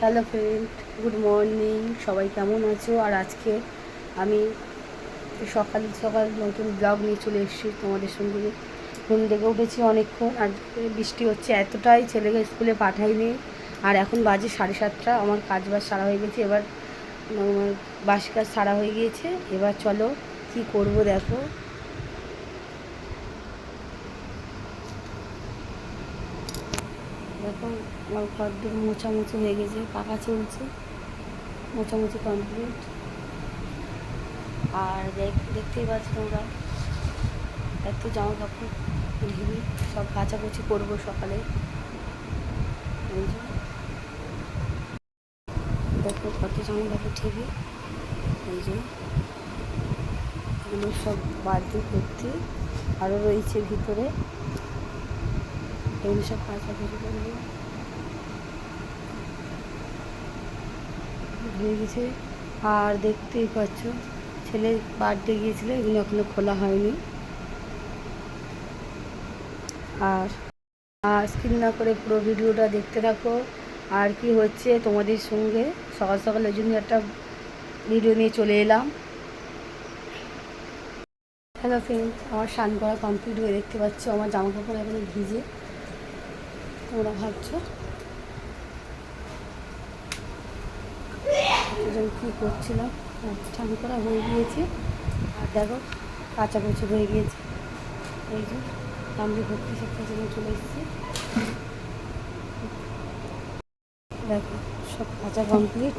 Hello friend good morning সবাই কেমন আছো? আর আজকে আমি সকাল সকাল নতুন ব্লগ নিয়ে চলে এসেছি তোমাদের সঙ্গে। ঘুম থেকে উঠেছি অনেকক্ষণ, আজকে বৃষ্টি হচ্ছে এতটাই, ছেলেকে স্কুলে পাঠাইনি। আর এখন বাজে সাড়ে সাতটা, আমার কাজ বাজ সারা হয়ে গেছে, এবার বাসি কাজ সারা হয়ে গিয়েছে। এবার চলো কি করব দেখো। দেখো আমার ঘরদূর মোছামুছি হয়ে গেছে পাকা চলছে মোছামুছি কমপ্লিট আর দেখ- দেখতেই পাচ্ছ তোমরা, এত জামা কাপড় ঢিবি সব কাচাকুচি করব সকালে। দেখো কত জামা কাপড় ঠিকই এই যে। এগুলো সব বাদ দিয়ে করতে আরও রয়েছে ভিতরে। এগুলো সব কাচাকুচি করব হয়ে গেছে। আর দেখতেই পাচ্ছ, ছেলে বার্থডে গিয়েছিল, এগুলো এখনও খোলা হয়নি। আর স্কিন না করে পুরো ভিডিওটা দেখতে থাকো। আর কি হচ্ছে তোমাদের সঙ্গে, সকাল সকাল ওই জন্য একটা ভিডিও নিয়ে চলে এলাম। হ্যালো ফ্রেন্ড আমার স্নান করা কমপ্লিট হয়ে দেখতে পাচ্ছ, আমার জামা কাপড় এখনও ভিজে। তোমরা ভাবছ? দুজন কী করছিলাম? স্নান করা হয়ে গিয়েছে। আর দেখো কাঁচা কাঁচাকুচি হয়ে গিয়েছে। এই যে, আমি ভর্তি শিক্ষার জন্য চলে এসেছি। দেখো, সব কাঁচা কমপ্লিট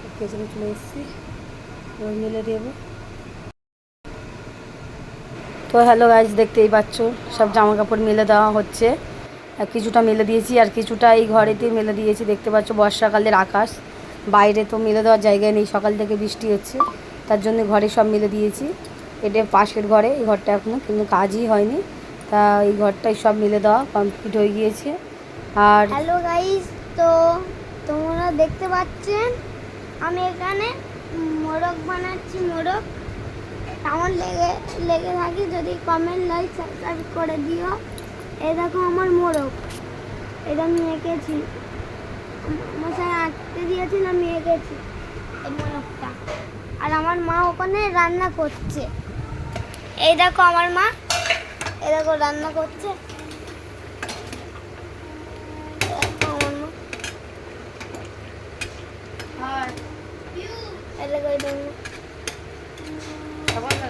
শিক্ষার জন্য চলে এসেছি। এবার মেলে দেবো। তো হ্যালো গাইজ দেখতেই পাচ্ছ, সব জামা কাপড় মেলে দেওয়া হচ্ছে। কিছুটা মেলে দিয়েছি, আর কিছুটা এই ঘরেতে মেলে দিয়েছি, দেখতে পাচ্ছ বর্ষাকালের আকাশ। বাইরে তো মেলে দেওয়ার জায়গায় নেই, সকাল থেকে বৃষ্টি হচ্ছে, তার জন্য ঘরে সব মেলে দিয়েছি। এটা পাশের ঘরে, এই ঘরটা এখনও কিন্তু কাজই হয়নি, তা এই ঘরটাই সব মেলে দেওয়া কমপ্লিট হয়ে গিয়েছে। আর হ্যালো গাইস তো তোমরা দেখতে পাচ্ছেন, আমি এখানে মোরগ বানাচ্ছি, মোরগ। কেমন লেগে লেগে থাকি যদি কমেন্ট লাইক সাবস্ক্রাইব করে দিও। এই দেখো আমার মোরগ। এটা আমি এঁকেছি মশাই আঁকতে দিয়েছেন আমি এঁকেছি এই মোরগটা। আর আমার মা ওখানে রান্না করছে। এই দেখো আমার মা। এই দেখো রান্না করছে। আমার মা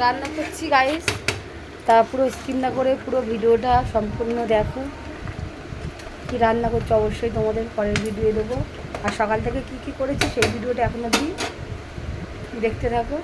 রান্না করছি গাইস তা পুরো স্ক্রিন না করে পুরো ভিডিওটা সম্পূর্ণ দেখো। কি রান্না করছি, অবশ্যই তোমাদের পরের ভিডিও দেবো। আর সকাল থেকে কি কি করেছি, সেই ভিডিওটা এখন দিই দেখতে থাকো।